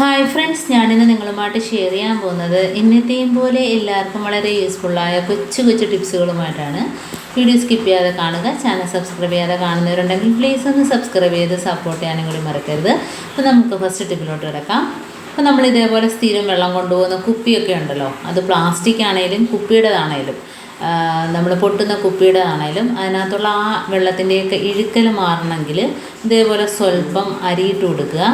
Hi friends ഞാനിന്ന് നിങ്ങളുമായിട്ട് share ചെയ്യാൻ പോകുന്നത് ഇന്നത്തെയും പോലെ എല്ലാവർക്കും വളരെ യൂസ്ഫുള്ളായ കൊച്ചു കൊച്ചു ടിപ്സുകളുമായിട്ടാണ് വീഡിയോ സ്കിപ്പ് ചെയ്യാതെ കാണുക ചാനൽ സബ്സ്ക്രൈബ് ചെയ്യാതെ കാണുന്നവരുണ്ടെങ്കിൽ പ്ലീസ് ഒന്ന് സബ്സ്ക്രൈബ് ചെയ്ത് സപ്പോർട്ട് ചെയ്യാനും കൂടി മറക്കരുത്. അപ്പോൾ നമുക്ക് ഫസ്റ്റ് ടിപ്പിലോട്ട് കിടക്കാം. അപ്പോൾ നമ്മൾ ഇതേപോലെ സ്ഥിരം വെള്ളം കൊണ്ടുപോകുന്ന കുപ്പിയൊക്കെ ഉണ്ടല്ലോ അത് പ്ലാസ്റ്റിക് ആണെങ്കിലും കുപ്പിയുടേതാണേലും നമ്മൾ പൊട്ടുന്ന കുപ്പിയുടേതാണേലും അതിനകത്തുള്ള ആ വെള്ളത്തിന്റെയൊക്കെ ഇഴുക്കൽ മാറണമെങ്കിൽ ഇതേപോലെ സ്വല്പം അരിയിട്ട് കൊടുക്കുക.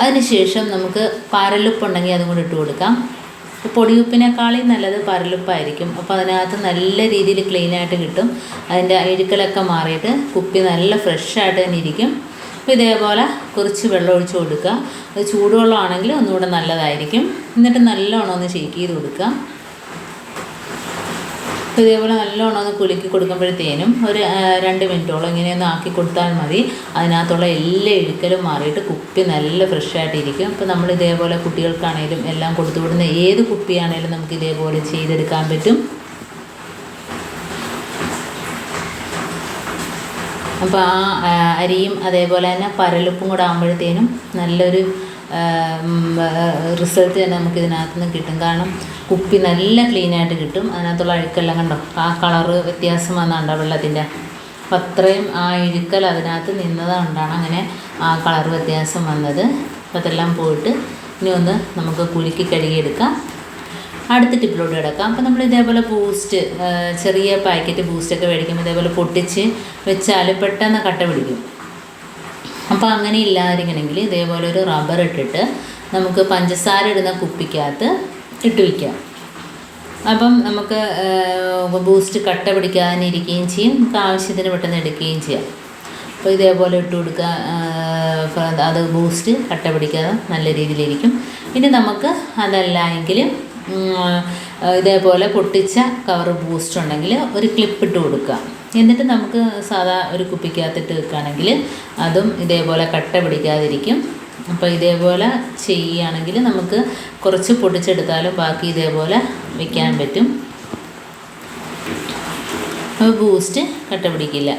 അതിനുശേഷം നമുക്ക് പാരലുപ്പുണ്ടെങ്കിൽ അതും കൂടി ഇട്ട് കൊടുക്കാം. പൊടിയുപ്പിനേക്കാളും നല്ലത് പരലുപ്പായിരിക്കും. അപ്പോൾ അതിനകത്ത് നല്ല രീതിയിൽ ക്ലീൻ ആയിട്ട് കിട്ടും. അതിന്റെ അഴുക്കലൊക്കെ മാറിയിട്ട് കുപ്പി നല്ല ഫ്രഷായിട്ട് തന്നെ ഇരിക്കും. അപ്പോൾ ഇതേപോലെ കുറച്ച് വെള്ളം ഒഴിച്ച് കൊടുക്കുക. അത് ചൂടുവെള്ളമാണെങ്കിൽ ഒന്നുകൂടെ നല്ലതായിരിക്കും. എന്നിട്ട് നല്ലോണം ഒന്ന് ഷേക്ക് ചെയ്ത് കൊടുക്കുക. ഇതേപോലെ നല്ലോണം ഒന്ന് കുലുക്കി കൊടുക്കുമ്പോഴത്തേനും ഒരു രണ്ട് മിനിറ്റോളം ഇങ്ങനെ ഒന്ന് ആക്കി കൊടുത്താൽ മതി. അതിനകത്തുള്ള എല്ലാ ഇഴുക്കലും മാറിയിട്ട് കുപ്പി നല്ല ഫ്രഷ് ആയിട്ടിരിക്കും. അപ്പോൾ നമ്മൾ ഇതേപോലെ കുട്ടികൾക്കാണേലും എല്ലാം കൊടുത്തു വിടുന്ന ഏത് കുപ്പിയാണേലും നമുക്ക് ഇതേപോലെ ചെയ്തെടുക്കാൻ പറ്റും. അപ്പോൾ ആ, അരിയും അതേപോലെ തന്നെ പരലുപ്പും കൂടെ ആകുമ്പോഴത്തേനും നല്ലൊരു റിസൾട്ട് തന്നെ നമുക്ക് ഇതിനകത്ത് നിന്ന് കിട്ടും. കാരണം കുപ്പി നല്ല ക്ലീൻ ആയിട്ട് കിട്ടും. അതിനകത്തുള്ള അഴുക്കെല്ലാം കണ്ടോ? ആ കളറ് വ്യത്യാസം വന്നാണ്ടോ വെള്ളത്തിന്റെ അപ്പം അത്രയും ആ ഇഴുക്കൽ അതിനകത്ത് നിന്നതുകൊണ്ടാണ് അങ്ങനെ ആ കളർ വ്യത്യാസം വന്നത്. അപ്പോൾ അതെല്ലാം പോയിട്ട് ഇനി ഒന്ന് നമുക്ക് കുലുക്കി കഴുകിയെടുക്കാം. അടുത്ത ടിപ്പിലോട്ട് കിടക്കാം. അപ്പോൾ നമ്മൾ ഇതേപോലെ ബൂസ്റ്റ് ചെറിയ പാക്കറ്റ് ബൂസ്റ്റൊക്കെ മേടിക്കുമ്പോൾ ഇതേപോലെ പൊട്ടിച്ച് വെച്ചാൽ പെട്ടെന്ന് കട്ട പിടിക്കും. അപ്പോൾ അങ്ങനെ ഇല്ലാതിരിക്കണമെങ്കിൽ ഇതേപോലെ ഒരു റബ്ബർ ഇട്ടിട്ട് നമുക്ക് പഞ്ചസാര ഇടുന്ന കുപ്പിക്കകത്ത് ഇട്ട് വയ്ക്കാം അപ്പം നമുക്ക് ബൂസ്റ്റ് കട്ട പിടിക്കാതിരിക്കുകയും ചെയ്യും. നമുക്ക് ആവശ്യത്തിന് പെട്ടെന്ന് എടുക്കുകയും ചെയ്യാം. അപ്പോൾ ഇതേപോലെ ഇട്ട് കൊടുക്കുക അത് ബൂസ്റ്റ് കട്ട പിടിക്കാതെ നല്ല രീതിയിലിരിക്കും. ഇനി നമുക്ക് അതല്ല എങ്കിൽ ഇതേപോലെ പൊട്ടിച്ച കവർ ബൂസ്റ്റ് ഉണ്ടെങ്കിൽ ഒരു ക്ലിപ്പ് ഇട്ട് കൊടുക്കുക. എന്നിട്ട് നമുക്ക് സാധാ ഒരു കുപ്പിക്കകത്തിട്ട് വെക്കുകയാണെങ്കിൽ അതും ഇതേപോലെ കട്ട പിടിക്കാതിരിക്കും. അപ്പോൾ ഇതേപോലെ ചെയ്യുകയാണെങ്കിൽ നമുക്ക് കുറച്ച് പൊടിച്ചെടുത്താലും ബാക്കി ഇതേപോലെ വെക്കാൻ പറ്റും. അപ്പോൾ ബൂസ്റ്റ് കട്ട പിടിക്കില്ല.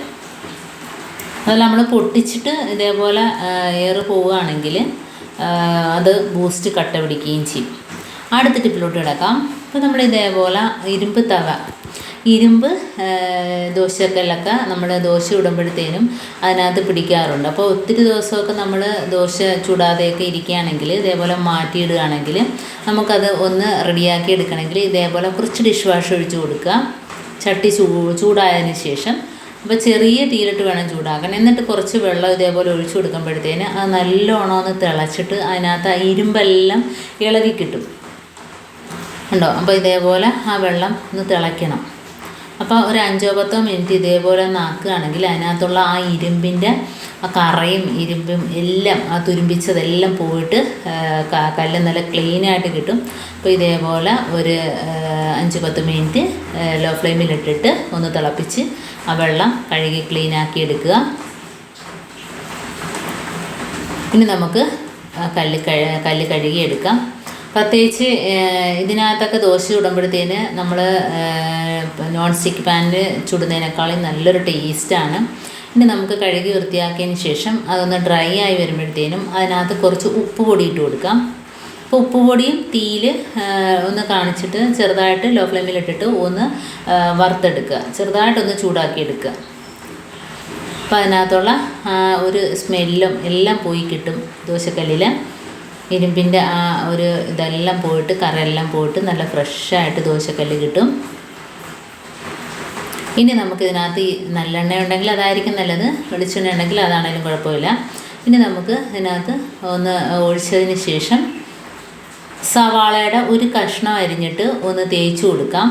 അതല്ല നമ്മൾ പൊട്ടിച്ചിട്ട് ഇതേപോലെ എയർ പോവുകയാണെങ്കിൽ അത് ബൂസ്റ്റ് കട്ട പിടിക്കുകയും ചെയ്യും. അടുത്ത ടിപ്പിലോട്ട് കിടക്കാം. അപ്പോൾ നമ്മൾ ഇതേപോലെ ഇരുമ്പ് തവ ഇരുമ്പ് ദോശക്കല്ലൊക്കെ നമ്മൾ ദോശ ഇടുമ്പോഴത്തേനും അതിനകത്ത് പിടിക്കാറുണ്ട്. അപ്പോൾ ഒത്തിരി ദിവസമൊക്കെ നമ്മൾ ദോശ ചൂടാതെയൊക്കെ ഇരിക്കുകയാണെങ്കിൽ ഇതേപോലെ മാറ്റിയിടുകയാണെങ്കിൽ നമുക്കത് ഒന്ന് റെഡിയാക്കി എടുക്കണമെങ്കിൽ ഇതേപോലെ കുറച്ച് ഡിഷ് വാഷ് ഒഴിച്ച് കൊടുക്കുക. ചട്ടി ചൂ ചൂടായതിന് ശേഷം അപ്പോൾ ചെറിയ തീയിലിട്ട് വേണം ചൂടാക്കണം എന്നിട്ട് കുറച്ച് വെള്ളം ഇതേപോലെ ഒഴിച്ചു കൊടുക്കുമ്പോഴത്തേന് അത് നല്ലോണം ഒന്ന് തിളച്ചിട്ട് അതിനകത്ത് ആ ഇരുമ്പെല്ലാം ഇളകി കിട്ടും. ഉണ്ടോ? അപ്പോൾ ഇതേപോലെ ആ വെള്ളം ഒന്ന് തിളയ്ക്കണം. അപ്പോൾ ഒരു അഞ്ചോ പത്തോ മിനിറ്റ് ഇതേപോലെ ഒന്ന് ആക്കുകയാണെങ്കിൽ അതിനകത്തുള്ള ആ ഇരുമ്പിന്റെ ആ കറയും ഇരുമ്പും എല്ലാം ആ തുരുമ്പിച്ചതെല്ലാം പോയിട്ട് കല്ല് നല്ല ക്ലീൻ ആയിട്ട് കിട്ടും. അപ്പോൾ ഇതേപോലെ ഒരു അഞ്ച് പത്ത് മിനിറ്റ് ലോ ഫ്ലെയിമിലിട്ടിട്ട് ഒന്ന് തിളപ്പിച്ച് ആ വെള്ളം കഴുകി ക്ലീൻ ആക്കി എടുക്കുക. ഇനി നമുക്ക് കല്ല് കഴുകി എടുക്കാം. പ്രത്യേകിച്ച് ഇതിനകത്തൊക്കെ ദോശ ചുടുമ്പോഴത്തേന് നമ്മൾ നോൺ സ്റ്റിക്ക് പാനിൽ ചുടുന്നതിനേക്കാളും നല്ലൊരു ടേസ്റ്റാണ് ഇനി നമുക്ക് കഴുകി വൃത്തിയാക്കിയതിന് ശേഷം അതൊന്ന് ഡ്രൈ ആയി വരുമ്പോഴത്തേനും അതിനകത്ത് കുറച്ച് ഉപ്പ് പൊടി ഇട്ട് കൊടുക്കാം. അപ്പോൾ ഉപ്പ് പൊടിയും തീയിൽ ഒന്ന് കാണിച്ചിട്ട് ചെറുതായിട്ട് ലോ ഫ്ലെയിമിലിട്ടിട്ട് ഒന്ന് വറുത്തെടുക്കുക. ചെറുതായിട്ടൊന്ന് ചൂടാക്കിയെടുക്കുക. അപ്പോൾ അതിനകത്തുള്ള ഒരു സ്മെല്ലും എല്ലാം പോയി കിട്ടും ദോശക്കല്ലിൽ ഇരുമ്പിന്റെ ആ ഒരു ഇതെല്ലാം പോയിട്ട് കറയെല്ലാം പോയിട്ട് നല്ല ഫ്രഷായിട്ട് ദോശക്കല്ല് കിട്ടും. ഇനി നമുക്കിതിനകത്ത് നല്ലെണ്ണ ഉണ്ടെങ്കിൽ അതായിരിക്കും നല്ലത്. വെളിച്ചെണ്ണ ഉണ്ടെങ്കിൽ അതാണേലും കുഴപ്പമില്ല. ഇനി നമുക്ക് ഇതിനകത്ത് ഒന്ന് ഒഴിച്ചതിന് ശേഷം സവാളയുടെ ഒരു കഷ്ണം അരിഞ്ഞിട്ട് ഒന്ന് തേച്ച് കൊടുക്കാം.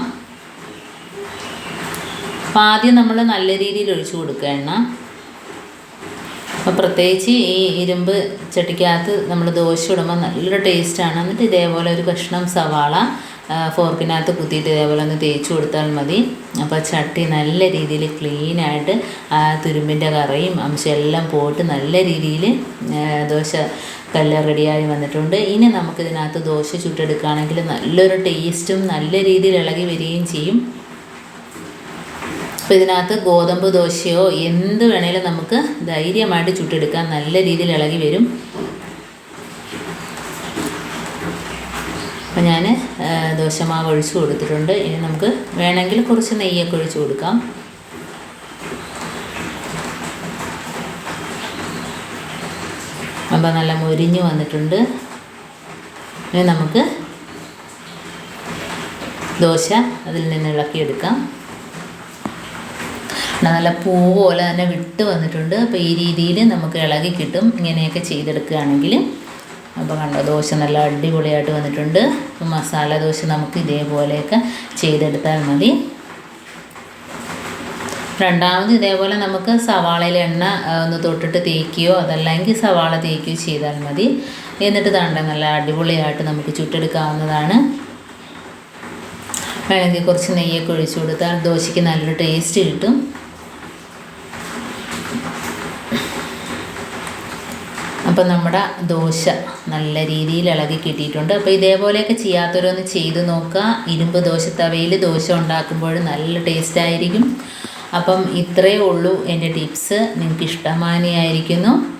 അപ്പോൾ ആദ്യം നമ്മൾ നല്ല രീതിയിൽ ഒഴിച്ചു കൊടുക്കുക എണ്ണ. അപ്പോൾ പ്രത്യേകിച്ച് ഈ ഇരുമ്പ് ചട്ടിക്കകത്ത് നമ്മൾ ദോശ ഇടുമ്പോൾ നല്ലൊരു ടേസ്റ്റാണ് എന്നിട്ട് ഇതേപോലെ ഒരു കഷ്ണം സവാള ഫോർക്കിനകത്ത് കുത്തിയിട്ട് ഇതേപോലെ ഒന്ന് തേച്ച് കൊടുത്താൽ മതി. അപ്പോൾ ചട്ടി നല്ല രീതിയിൽ ക്ലീനായിട്ട് ആ തുരുമ്പിന്റെ കറയും അംശം എല്ലാം പോയിട്ട് നല്ല രീതിയിൽ ദോശ കല്ല് റെഡിയായി വന്നിട്ടുണ്ട്. ഇനി നമുക്കിതിനകത്ത് ദോശ ചുട്ടെടുക്കുകയാണെങ്കിൽ നല്ലൊരു ടേസ്റ്റും നല്ല രീതിയിൽ ഇളകി വരികയും ചെയ്യും. അപ്പോൾ ഇതിനകത്ത് ഗോതമ്പ് ദോശയോ എന്ത് വേണേലും നമുക്ക് ധൈര്യമായിട്ട് ചുട്ടെടുക്കാൻ നല്ല രീതിയിൽ ഇളകി വരും. അപ്പോൾ ഞാൻ ദോശമാവ് ഒഴിച്ചു കൊടുത്തിട്ടുണ്ട്. ഇനി നമുക്ക് വേണമെങ്കിൽ കുറച്ച് നെയ്യൊക്കെ ഒഴിച്ചു കൊടുക്കാം. അപ്പോൾ നല്ല മൊരിഞ്ഞ് വന്നിട്ടുണ്ട്. ഇനി നമുക്ക് ദോശ അതിൽ നിന്ന് ഇളക്കിയെടുക്കാം. നല്ല പൂ പോലെ തന്നെ വിട്ട് വന്നിട്ടുണ്ട്. അപ്പോൾ ഈ രീതിയിൽ നമുക്ക് ഇളകി കിട്ടും. ഇങ്ങനെയൊക്കെ ചെയ്തെടുക്കുകയാണെങ്കിൽ. അപ്പോൾ കണ്ടോ ദോശ നല്ല അടിപൊളിയായിട്ട് വന്നിട്ടുണ്ട്. മസാല ദോശ നമുക്ക് ഇതേപോലെയൊക്കെ ചെയ്തെടുത്താൽ മതി. രണ്ടാമത് ഇതേപോലെ നമുക്ക് സവാളയിൽ എണ്ണ ഒന്ന് തൊട്ടിട്ട് തേക്കുകയോ അതല്ലെങ്കിൽ സവാള തേക്കുകയോ ചെയ്താൽ മതി. എന്നിട്ട് തണ്ട നല്ല അടിപൊളിയായിട്ട് നമുക്ക് ചുട്ടെടുക്കാവുന്നതാണ്. വേണമെങ്കിൽ കുറച്ച് നെയ്യൊക്കെ ഒഴിച്ചു കൊടുത്താൽ ദോശയ്ക്ക് നല്ലൊരു ടേസ്റ്റ് കിട്ടും. അപ്പം നമ്മുടെ ദോശ നല്ല രീതിയിൽ ഇളകി കിട്ടിയിട്ടുണ്ട്. അപ്പോൾ ഇതേപോലെയൊക്കെ ചെയ്യാത്തവരൊന്ന് ചെയ്ത് നോക്കുക. ഇരുമ്പ് ദോശ തവയിൽ ദോശ ഉണ്ടാക്കുമ്പോൾ നല്ല ടേസ്റ്റ് ആയിരിക്കും. അപ്പം ഇത്രയേ ഉള്ളൂ എന്റെ ടിപ്സ് നിങ്ങൾക്ക് ഇഷ്ടമാനിയായിരിക്കുന്നു.